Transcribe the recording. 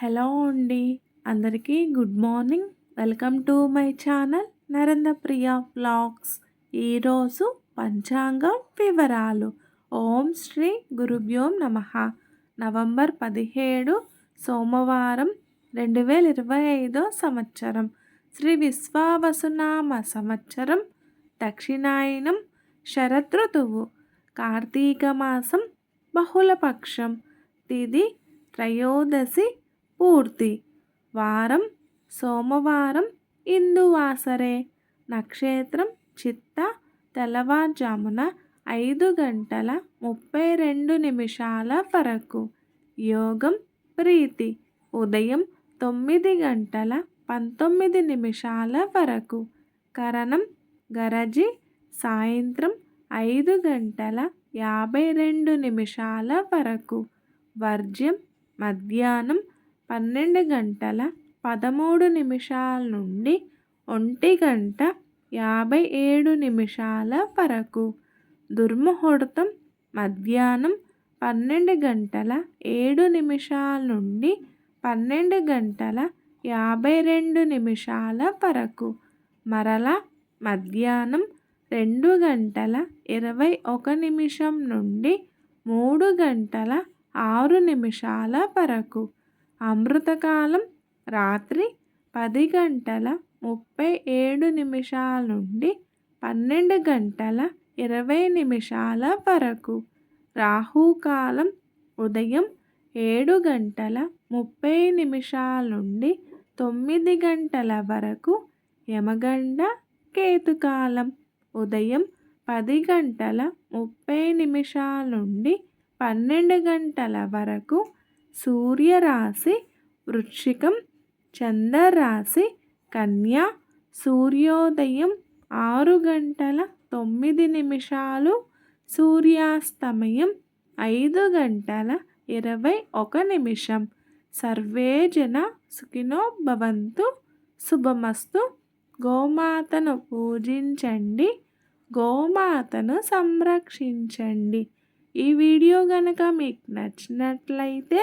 Hello అండి. అందరికీ good morning. Welcome to my channel Narendra Priya vlogs ఈరోజు పంచాంగం వివరాలు. ఓం శ్రీ గురుభ్యోం నమ. నవంబర్ పదిహేడు సోమవారం రెండు వేల ఇరవై ఐదో సంవత్సరం. శ్రీ విశ్వావసునామ సంవత్సరం దక్షిణాయనం శరదృతువు కార్తీక మాసం బహుళపక్షం తిది త్రయోదశి పూర్తి. వారం సోమవారం ఇందువాసరే. నక్షత్రం చిత్త తెల్లవారుజామున ఐదు గంటల ముప్పై రెండు నిమిషాల వరకు. యోగం ప్రీతి. ఉదయం తొమ్మిది గంటల పంతొమ్మిది నిమిషాల వరకు. కరణం గరజి. సాయంత్రం ఐదు గంటల యాభై రెండు నిమిషాల వరకు. వర్జ్యం మధ్యాహ్నం పన్నెండు గంటల పదమూడు నిమిషాల నుండి ఒంటి గంట యాభై ఏడు నిమిషాల వరకు. దుర్ముహూర్తం మధ్యాహ్నం పన్నెండు గంటల ఏడు నిమిషాల నుండి పన్నెండు గంటల యాభై రెండు నిమిషాల వరకు. మరల మధ్యాహ్నం రెండు గంటల ఇరవై ఒక నిమిషం నుండి మూడు గంటల ఆరు నిమిషాల వరకు. అమృతకాలం రాత్రి పది గంటల ముప్పై ఏడు నిమిషాల నుండి పన్నెండు గంటల ఇరవై నిమిషాల వరకు. రాహుకాలం ఉదయం ఏడు గంటల ముప్పై నిమిషాల నుండి తొమ్మిది గంటల వరకు యమగండ కేతుకాలం ఉదయం పది గంటల ముప్పై నిమిషాల నుండి పన్నెండు గంటల వరకు సూర్యరాశి వృక్షికం చంద్రరాశి కన్య సూర్యోదయం ఆరు గంటల తొమ్మిది నిమిషాలు సూర్యాస్తమయం ఐదు గంటల ఇరవై ఒక నిమిషం. సర్వే జన సుఖినో భవంతు శుభమస్తు. గోమాతను పూజించండి గోమాతను సంరక్షించండి. ఈ వీడియో కనుక మీకు నచ్చినట్లయితే